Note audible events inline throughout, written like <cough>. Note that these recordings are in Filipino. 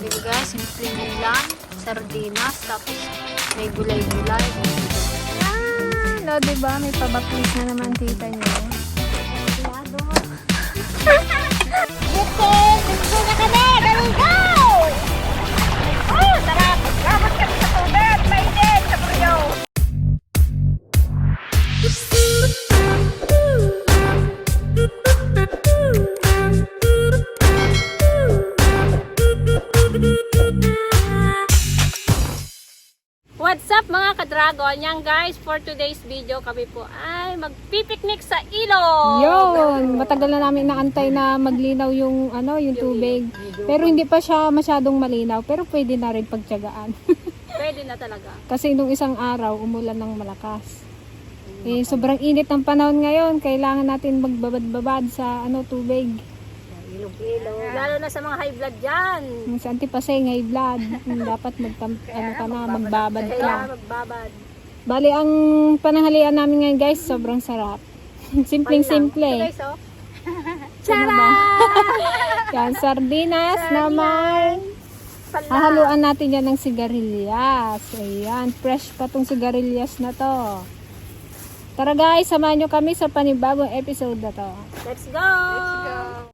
Diba, simpleng ulam, sardinas, tapos may gulay-gulay. Ah, no, diba? May pabaklis na naman tita niyo. Bitin! Gusto na kami! Dali, go! Oh, sarap! Gamot ka-dragon? Yan guys, for today's video kami po ay magpipiknik sa ilog. Yun, matagal na namin naantay na maglinaw yung ano, yung tubig. Pero hindi pa siya masyadong malinaw, pero pwede na rin pagtiyagaan. <laughs> Pwede na talaga. Kasi nung isang araw, umulan ng malakas. Eh, sobrang init ng panahon ngayon. Kailangan natin magbabad-babad sa ano tubig. Lalo na sa mga high blood dyan. Sa antipasay, high blood. Dapat magtam, <laughs> ano ka na, magbabad ka. Kaya magbabad. Bali, ang pananghalian namin ngayon guys, sobrang sarap. <laughs> Simpleng simple. Ito guys, oh. <laughs> Tara! Yan, sardinas naman. Pala. Hahaluan natin yan ng sigarilyas. Ayan, fresh pa tong sigarilyas na to. Tara guys, samahan nyo kami sa panibagong episode na to. Let's go!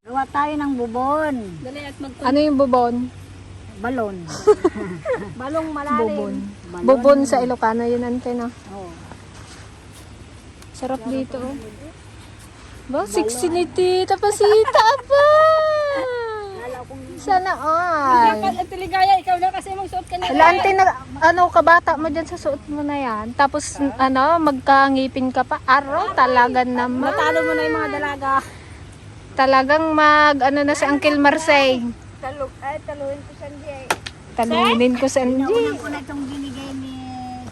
Gawa tayo ng bubon. Dali at mag Ano yung bubon? Balon. <laughs> balong malalim. Bubon. Bubon sa Ilocano yun, ante no? Oh. Sarap dito. oh. Ba, sexy ni Tita Pasita pa! Sana all. At Tiligaya, ikaw na kasi mong suot ka na. Wala, ante na, ano, kabata mo dyan sa suot mo na yan. Tapos, ano, magkangipin ka pa. Aro, talaga naman. Natalo mo na yung mga dalaga. Talagang mag, ano na si Uncle Marseille. Talog. Ay, taluhin ko sa Jay. Talunin ko sa MG. Unang ko na itong binigay ni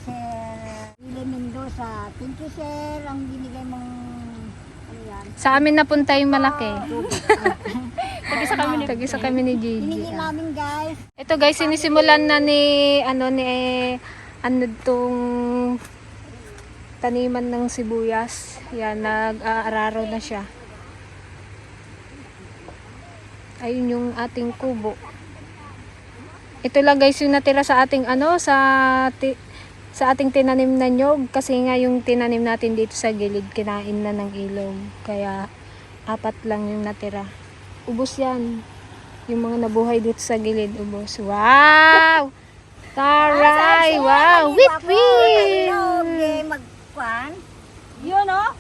Sir Willie Mendoza. Thank you, Sir. Ang binigay mong ano yan. Sa amin napunta yung malaki. Tagisa kami ni Tagisa kami ni Gigi. Hiningi namin, guys. Ito guys, sinisimulan na ni, ano, ni, ano tong taniman ng sibuyas. Yan, nag-aararo na siya. Ayun yung ating kubo. Ito lang guys yung natira sa ating ano, sa ti- sa ating tinanim na nyog. Kasi nga yung tinanim natin dito sa gilid, kinain na ng ilog. Kaya apat lang yung natira. Ubus yan. Yung mga nabuhay dito sa gilid, ubos. Wow! Taray! Wow! Wit! Okay, magkwan. Yun, oh.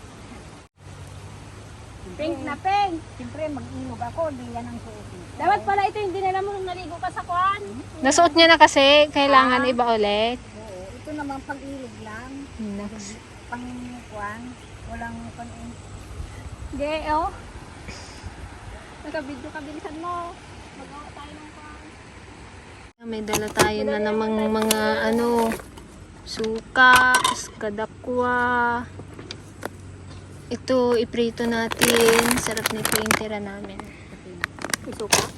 Pink na pink. Siyempre, mag-ilog ako. Di yan ang suot. Dapat pala ito yung dinala mo nung naligo ka sa kwan. Nasuot niya na kasi, kailangan iba ulit. Oo. Ito naman pag-ilog lang. Naks. Pang kwan. Walang pan Ge, oh. Naka-video ka, bilisan mo. Magawa tayo ng kwan. May dala tayo na namang mga ano, suka, kadakwa. Ito, iprito natin. Sarap nito yung tira namin. Gusto ka?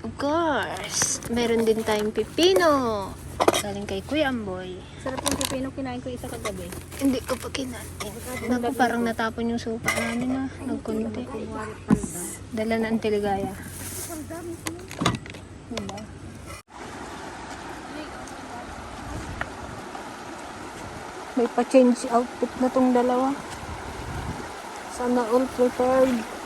Of course! Meron din tayong pipino. Galing kay Kuya Amboy. Sarap yung pipino kinain ko isa kagabi. Hindi ko pa kinain. Naku, parang natapon yung suka namin na. Nagkunti. Dala na ang tiligaya. Diba? May pa-change outfit na tong dalawa. Sana all prepared.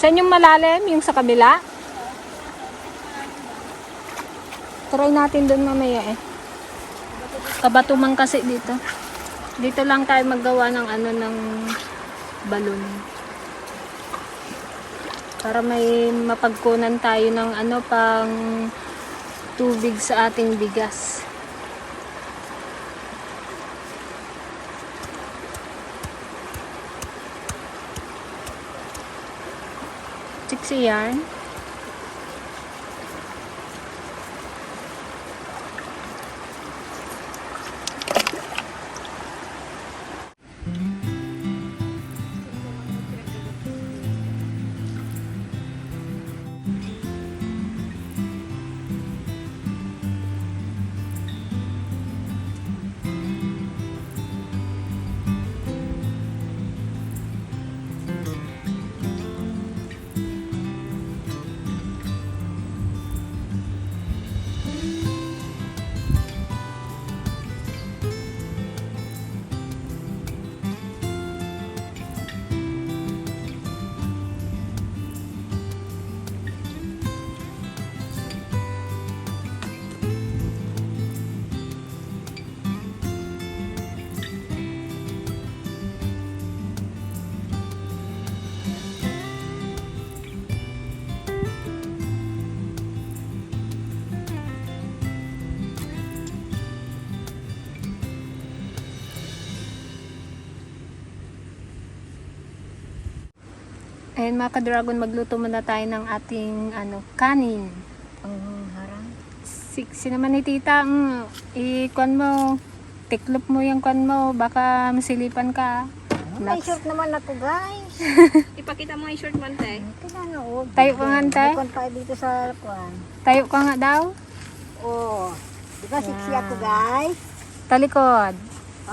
Saan yung malalim? Yung sa kabila? Try natin doon mamaya eh. Kabatuman kasi dito. Dito lang tayo maggawa ng ano ng balon. Para may mapagkunan tayo ng ano pang tubig sa ating bigas. yarn Ayan mga ka-dragon, magluto muna tayo ng ating ano, kanin. Ang harang. Siksi naman ni tita, mm, i-kwan mo, tiklop mo yung kwan mo, baka masilipan ka. May Naks. short naman ako guys. <laughs> Ipakita mo yung short man, te. Pinanood. Tayo ka nga, tay. May kwan pa dito sa kwan. Tayo ka nga daw. Oh. Di ba Wow. ako guys? Talikod.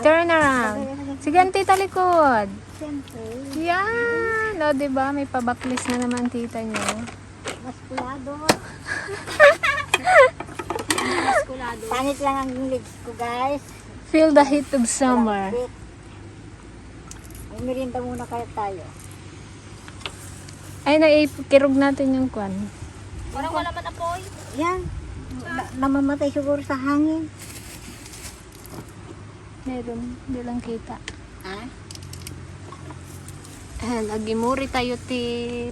Turn around. Sige, auntie, talikod. Siyempre. Yan. O, diba? May pabaklis na naman tita nyo. Maskulado. Maskulado. <laughs> Pangit lang ang legs ko guys. Feel the heat of summer. May merienda muna kaya tayo. Ay, naikirog natin yung kwan. Parang wala man apoy. Yan. Na- namamatay siguro sa hangin. Meron. Hindi lang kita. Ha? Ayan, agimuri tayo ti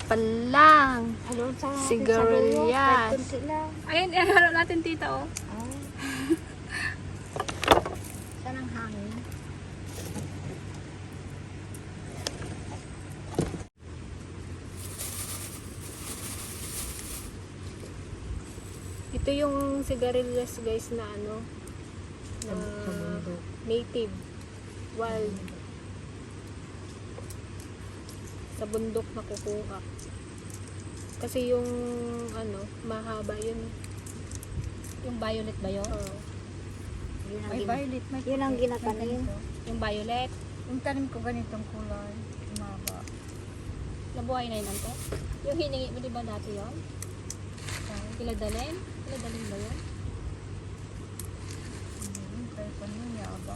palang. Sa Sigarilyas. Ayun, ihalo natin, tita, oh. <laughs> Ay. Saan ang hangin? Ito yung sigarilyas guys na ano, na native, wild. Sa bundok na kukuha. Kasi yung ano, mahaba yun. Yung violet ba yun? Oo. Yun ang, Ay, gin- violet. May yun ang ginatanim. Yung violet. Yung tanim ko ganitong kulay. Umaba. Nabuhay na yun, ante. Yung hiningi mo, di ba dati yun? Kila dalin? Kila dalin ba yun? Hmm, kaya pa nun, yaba.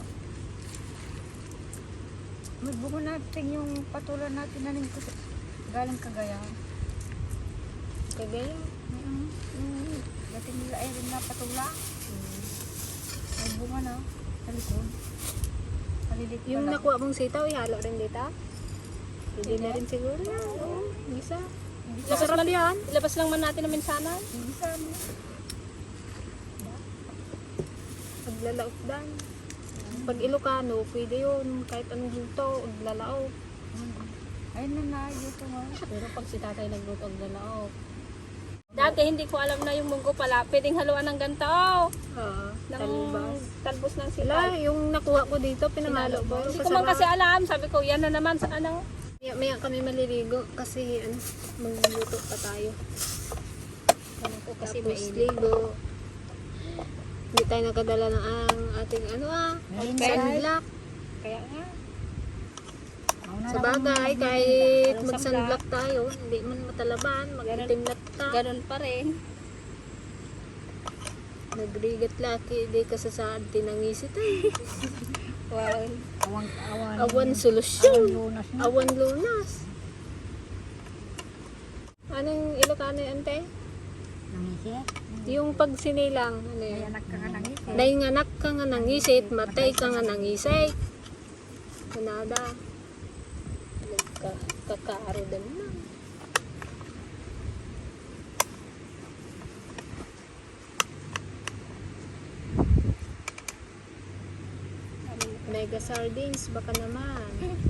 Magbuko natin yung patulan natin na sa galing Cagayan. Kagaya. Mm mm Dating nila ay rin na patula. May bunga na. Sa likod. Malilit Yung lang. nakuha mong sitaw, ihalo rin dito. Hindi na rin siguro. Oo, isa. Masarap yan. Ilabas lang man natin namin sana. Hindi sa ano. Pag Ilocano, pwede yun. Kahit anong luto, paglalaot. Mm. Ayun na na. Ito nga. Pero pag si tatay nagluto ang galaok. Dati hindi ko alam na yung munggo pala. Pwedeng haluan ng ganito. Oo, Ng talbas. talbos ng Sila, yung nakuha ko dito, pinamalo ko. Hindi ko man kasi alam. Sabi ko, yan na naman sa ano. Maya, maya kami maliligo kasi ano, magluluto pa tayo. Ano ko kasi Tapos ligo. Hindi tayo nakadala ng ang ating ano ah, sunblock. Kaya nga. Sa bagay, kahit mag-sunblock tayo, hindi man matalaban, mag-itim ta. Ganun pa rin. Nagrigat laki, di ka sa saan tinangisit eh. <laughs> Wow. Awan, awan. Awan solusyon. lunas na. Awan lunas. Anong Ilocano yun, ante? Nangisip. Yung pag sinilang, ano yun? nagkakanangit. Nainganak ka nga nangisit, matay ka nga nangisay. Kanada. Nagka, kakaaro din na. Mega sardines, baka naman. <laughs>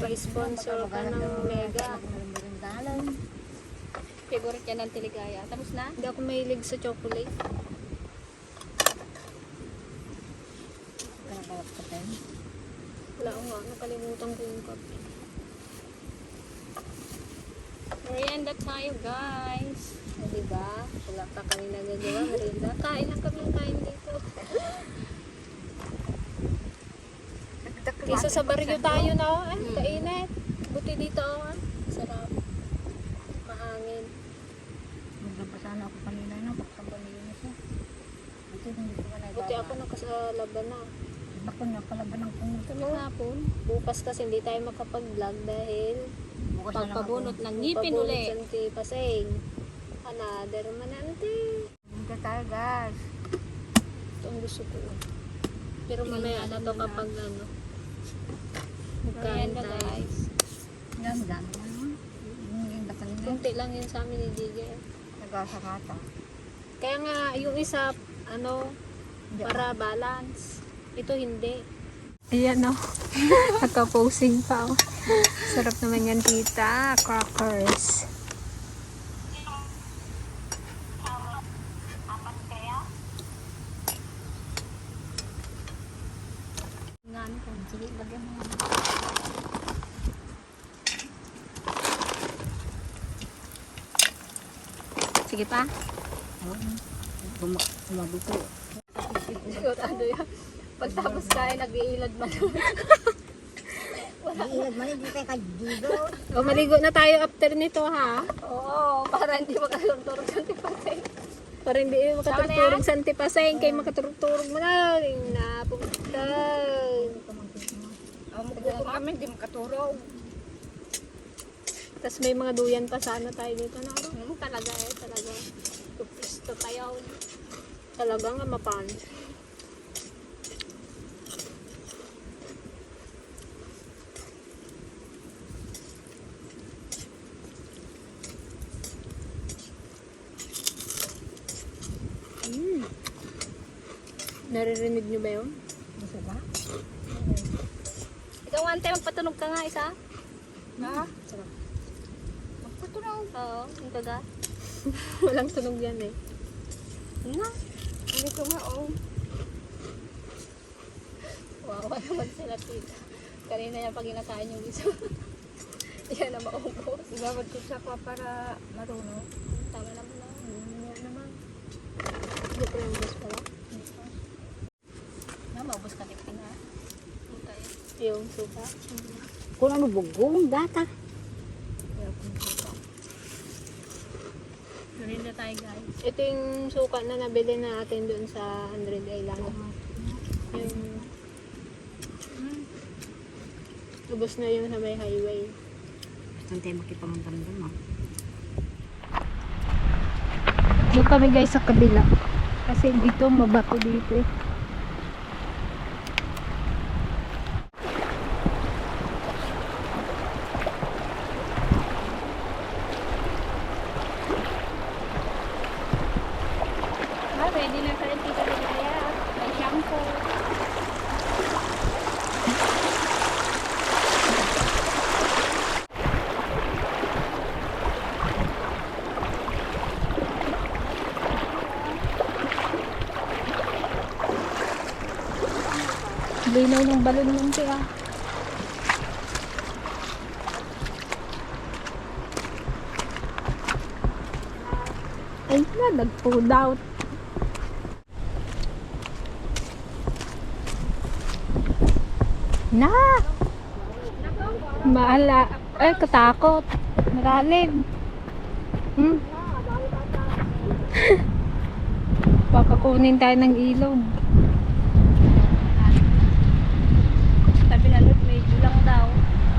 Pa-sponsor ka ng mega. Favorite yan ng tiligaya. Tapos na? Hindi ako mahilig sa chocolate. Kanakawat ka tayo. Wala ko nga, nakalimutan ko yung kape. Merienda tayo guys. O, diba? Wala pa kami nagagawa. Merinda. Kain lang kami kain dito. Kisa sa baryo tayo na, oh. Ay, kainit. Buti dito, oh. ah. Sarap. Mahangin. Magdapa sana ako kanina no, pagkabalinis na. Ito hindi ko na Buti ako nakasalaban na. Ako na kalaban ng pumunta. Ano hapon? Bukas kasi hindi tayo makapag-vlog dahil Bukas na lang. Pagpabunot ng ngipin uli. sa ti Paseng. Another manante. Dito tayo guys. Ito ang gusto ko. Pero mamaya na to kapag ano. Magkain tayo. guys. Yan, dami na naman. Yung. Kunti lang yun sa amin ni DJ. Nagasakata. Kaya nga, yung isa, ano. Para balance. Ito hindi. Ayan o. <laughs> Nakaposing pa o. Sarap naman yan, tita. Crackers. Ano. Sige, lagyan mo. Sige pa. Kumabito. Sigurado yan. Pagtapos kain, nag-iilad man. Iilag man, hindi tayo kagido. O, maligo na tayo after nito, ha? Oo, para hindi makaturturog sa tipatay. Para hindi makaturturog sa antipaseng. Kay makaturturog mo na. Napunta. Ang magkukum kami, hindi makaturog. Tapos may mga duyan pa sana tayo dito na. ano? Talaga eh, talaga. Gusto tayo. Talaga nga mapan. Mm. Naririnig nyo ba yun? Isa ba? Ikaw, ante, magpatunog ka nga isa. Ha? Magpatunog? Oo, yung kaga. <laughs> Walang tunog yan eh. Nga. Ano ito nga, oh. Wawa naman sila tita. Kanina yan pag inakain yung isa. <laughs> Yan na maubos. Ibabad ko sa pa para marunong. Tama naman na. Yan naman. Hindi ko yung gusto pala. Na, maubos ka tipin ha. Puta eh. Yung suka. Kung ano bugong, data. Merinda tayo guys. Ito yung suka na nabili natin doon sa 100 Island. Yung ubos na yung sa may highway. Saan tayo makipamandam-dam ah. Doon kami guys sa kabila. Kasi dito mabato dito eh. Ah, ready na ka rin tita Ligaya. May shampoo. Linaw ng tiya. Ay na, nag-food out. Na! Maala. Ay, katakot. Malalim. Hmm? <laughs> Baka kunin tayo ng ilog. Sabi na Lord, medyo lang daw.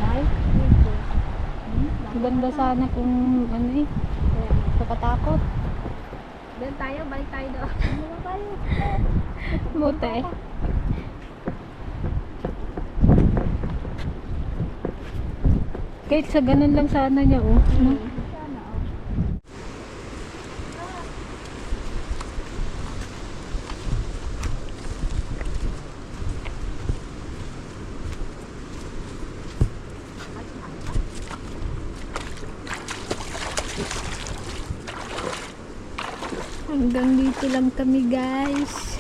Ay, Ganda sana kung ano eh. Nakatakot. Doon tayo, balik tayo doon. <laughs> Muta eh. Kahit sa ganun lang sana niya oh. No? Hanggang dito lang kami guys.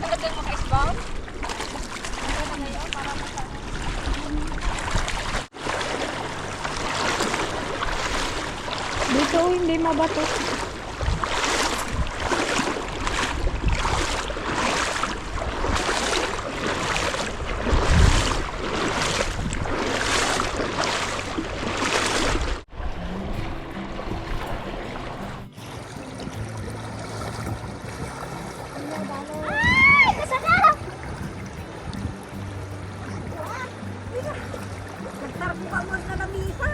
Talagay mo ka isbaw? Dito oh, hindi mabato. Tarpukan mo na namisan.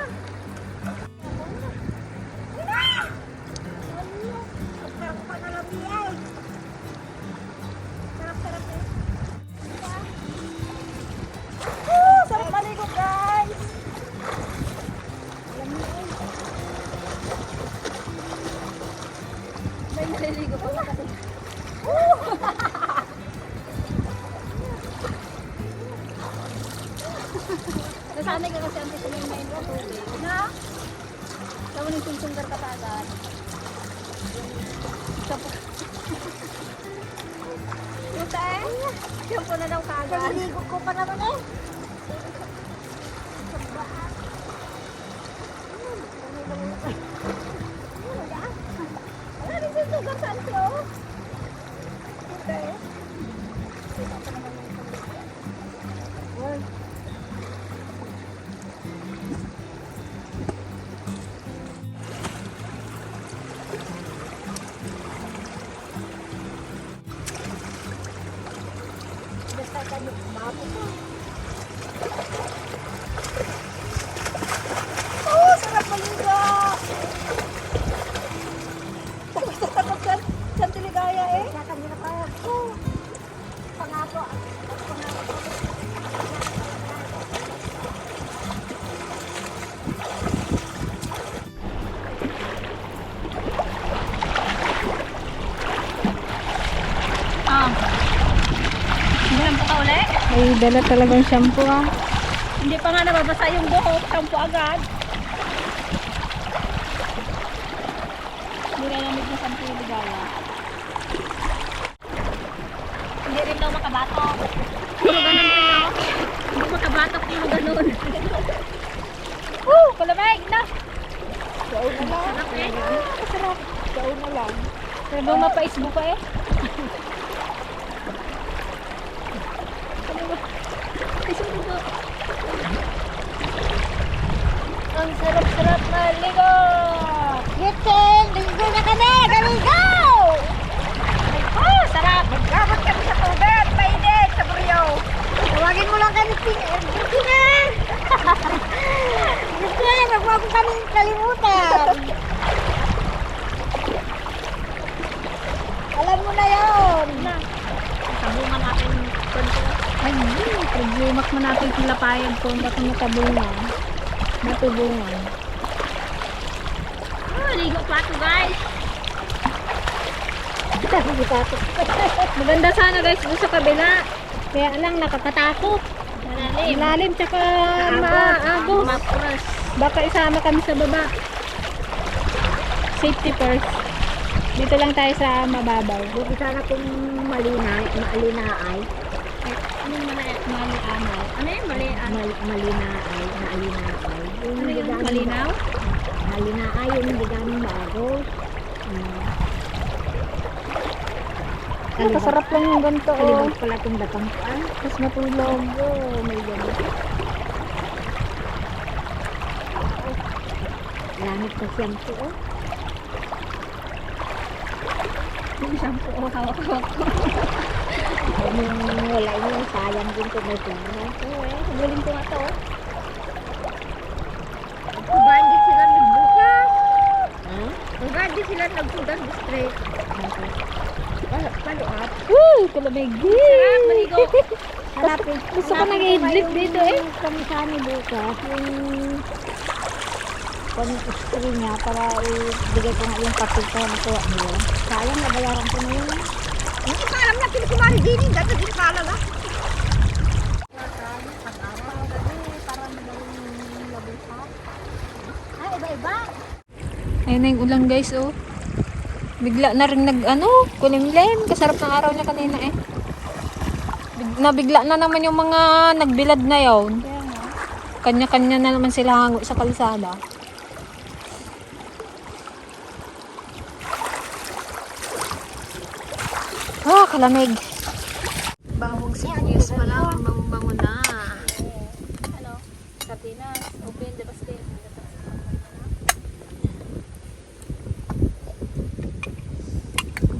Ay, dala talagang shampoo ah. Hindi pa nga nababasa yung buhok. Shampoo agad. Hindi na lamig na shampoo yung ligaya. Hindi rin daw makabatok. Puro ganun rin no? Hindi makabatok puro ganun. Woo! Kulamig na! Sarap eh. Sarap. Gawin na lang. Pero mapa-isbo ka eh? Ano ba? Isbo ko. Ang sarap-sarap na ligo! Gitsin! Ligo na kami! Galigo! Oh, sarap! Magkabot kami sa tubig! Mainit sa buryo! Tawagin mo lang kami pin... Gitsin na! Gitsin! Huwag mo akong kami kalimutan! Alam mo na yun! Sabungan natin kwento. Ay, problema mo natin kilapayan ko baka matabungan. Matubungan. Oh, ligo pa ito guys! <laughs> Maganda sana guys doon sa kabila. Kaya lang nakakatakot. Malalim. Malalim tsaka maagos. Mapros. Baka isama kami sa baba. Safety first. Dito lang tayo sa mababaw. Buti sana kung malina, maalina Mal, malina ay, maalina ay. Yung Ano yung malinaw? ba- Malina ay, yung bigaming bago. Hmm. Ang kasarap lang yung ganito. Oh. Kalibang pala itong batang ko ah. Tapos matulog. Oh, may ganun. Lamit na siyang to oh. Yung shampoo oh, hawak-hawak ko. <laughs> Yung wala yun, sayang din kung may tingnan. Oo eh, sabulin ko nga to. oh. Kubandi sila nagbukas. Ha? Kubandi sila nagsudan straight. Palo, palo up. Woo! Kulamig. Sarap, maligo. Hanapin. Gusto ko nag-idlip dito eh. Kami sana bukas, yung kung history niya para ibigay ko nga yung papel ko na nakuha niyo. Sayang, nabayaran ko na yun. Hindi pa alam natin si Mari Dini. Dati din iba-iba. Ayun na yung ulang guys oh. Bigla na rin nag ano, kulimlim. Kasarap ng araw niya kanina eh. Big- Nabigla na naman yung mga nagbilad na yon. Kanya-kanya na naman sila hango sa kalsada. Kalamig. Bawang sibuyas pa lang, bango na. Ano? Sardinas. Open the basket.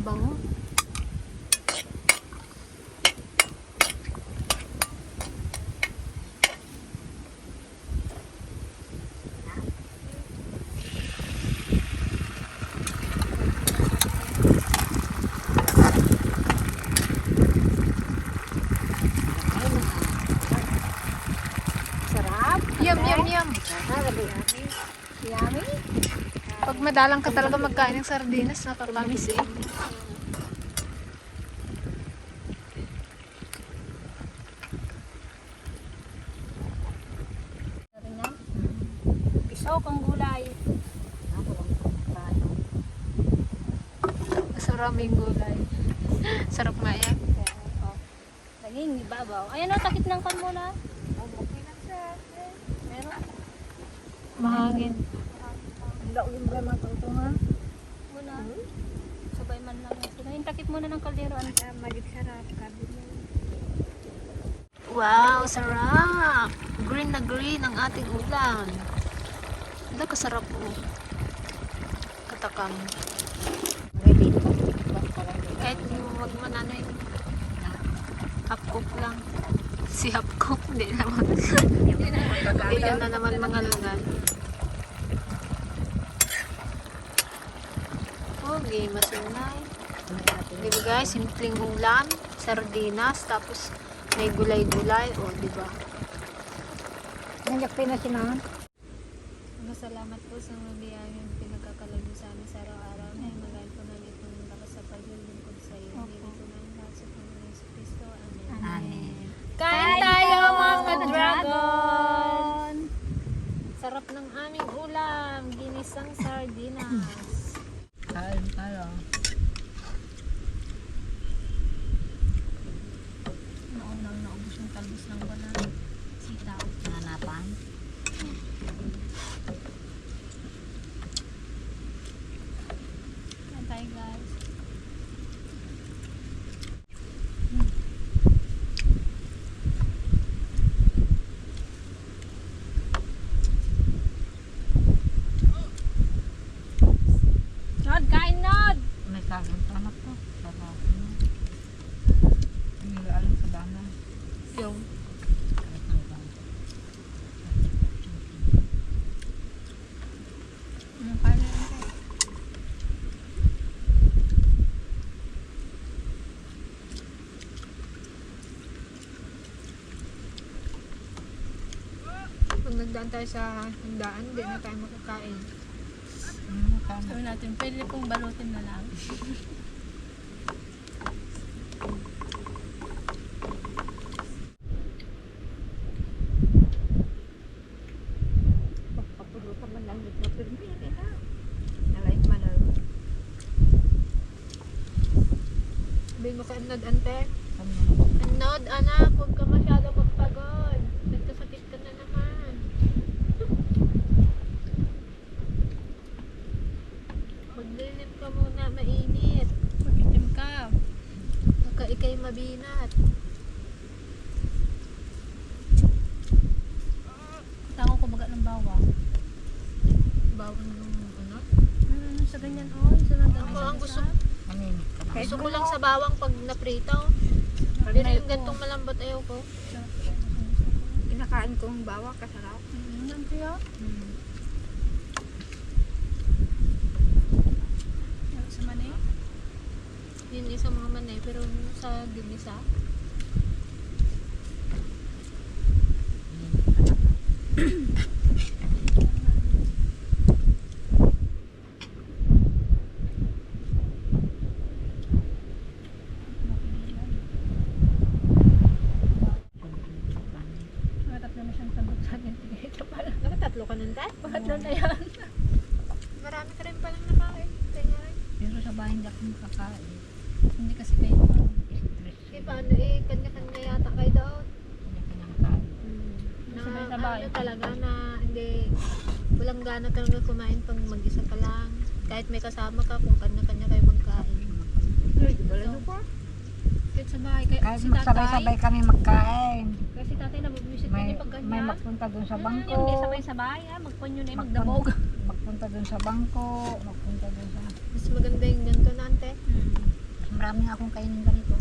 Bango. Sarap. Yum, yum, yum. Yummy. Pag madalang ka talaga magkain ng sardinas, nakakamis eh. manok ang gulay. Masarap yung gulay. Sarap nga yan. Laging ibabaw. Ayan o, takip ng kan muna. Meron. Mahangin. Laulong ba matutungan? Muna. Sabay man lang. Sila yung takip muna ng kaldero. Ano? Malik sarap. Kabi mo. Wow, Green na green ang ating ulam. Hindi kasarap po. Katakam. Ready. Kahit wag mo na ano. Half cook lang. Si cook, <laughs> hindi naman. Hindi na naman mga lugar. Okay, masunay. Diba guys, simpleng ulam, sardinas, tapos may gulay-gulay, o diba? Nandiyak pinasinahan. Masalamat po sa mga biyayang pinagkakalago sa amin sa araw-araw na magal po na itong lakas sa paglilingkod sa iyo. Hindi ko na yung lahat sa Panginoon sa Kristo. Amen. Amen. Kain tayo mga dragon Sarap ng aming ulam. Ginisang sardinas. Kain tayo. Naunang naubos yung talbos ng banana. Sitaw. Nanapan. Kain tayo guys. Nod, kain Nod! May saging tanak po. Sarap. Ang alam sa dama. Yung Ano kain na yun kayo? pag nagdaan tayo sa handaan, hindi na tayo makakain. Tama? Sabi natin, pwede pong balutin na lang. <laughs> Pagpapulutan man lang ito. Pero hindi na. Nalain man lang. Hindi mo ka anod, ante. Ano naman? Anod, anak, huwag ka masyado magpagod. Nagkasakit ka na naman. Maglilim ka muna, mainit. Magitim ka. Baka ikay mabinat. Tango ko baga ng bawang. Bawang ng ano? Ano sa ganyan oh? Sa nandang Ako ang gusto, Maninit ka na. gusto ko lang sa bawang pag naprito. Pero yung gantong malambot ayaw ko. Kinakain ko ang bawa kasarap. Ano kaya? Hmm. Ano sa manay? Yun isa mga manay, pero sa gimisa. Mga tatlo na siyang tandok sa akin. Ito pala. Nakatatlo ka nun, Dad? Tatlo na yan. Marami ka rin palang nakain. Kaya rin. Pero sa bahay hindi ako makakain. Hindi kasi kayo pa. Stress. Eh, paano eh, kanya-kanya yata kayo doon. Kanya-kanya kain. Na, Sabay-sabay. ano talaga na, hindi, walang gana talaga kumain pag mag-isa ka lang. Kahit may kasama ka, kung kanya-kanya kayo magkain. Wala na po. Kahit sa bahay. Kaya Kahit si magsabay-sabay kami magkain. Kasi tatay nabubisit May, din pag ganyan. may magpunta dun sa bangko. Hindi sabay-sabay ha. Magpunyo na yung magdabog. Magpunta dun sa bangko. Magpunta dun sa... Mas maganda yung ganito na, ante. Hmm. Marami akong kainin ganito.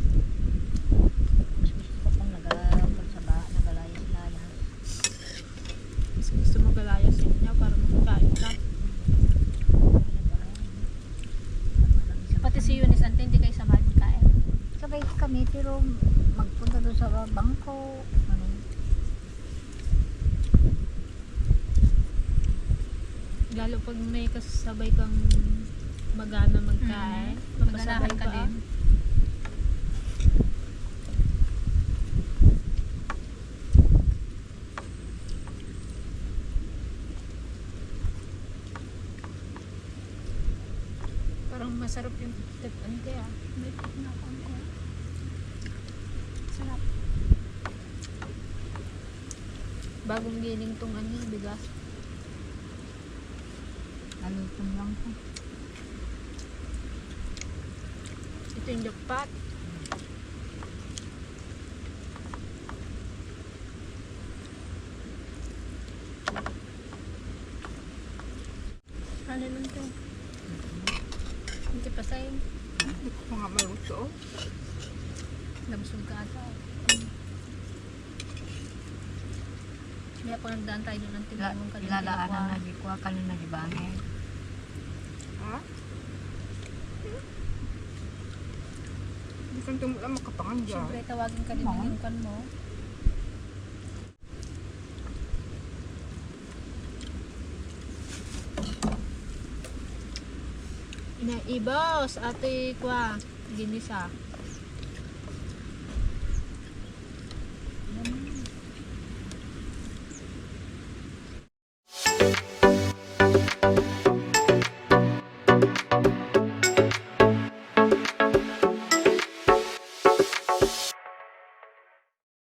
Lalo pag may kasabay kang magana magkain, mm-hmm. ka din. Parang masarap yung tip. Ano kaya? May tip na ako. Ano Sarap. Bagong giling tong ano, bigas. Nalutom lang po. Ito yung jackpot. Ano nun to? Hindi pa sa'yo. Hindi ko pa nga maluto. Nabusog ka ata. Kaya pag nagdaan tayo ng tinanong ka Ilalaanan na di ko kanin na di bangin. Ha? Hindi kang tumula makapangan dyan. Siyempre, tawagin ka din ng lingkon mo. Inaibos, ate kwa, ginisa.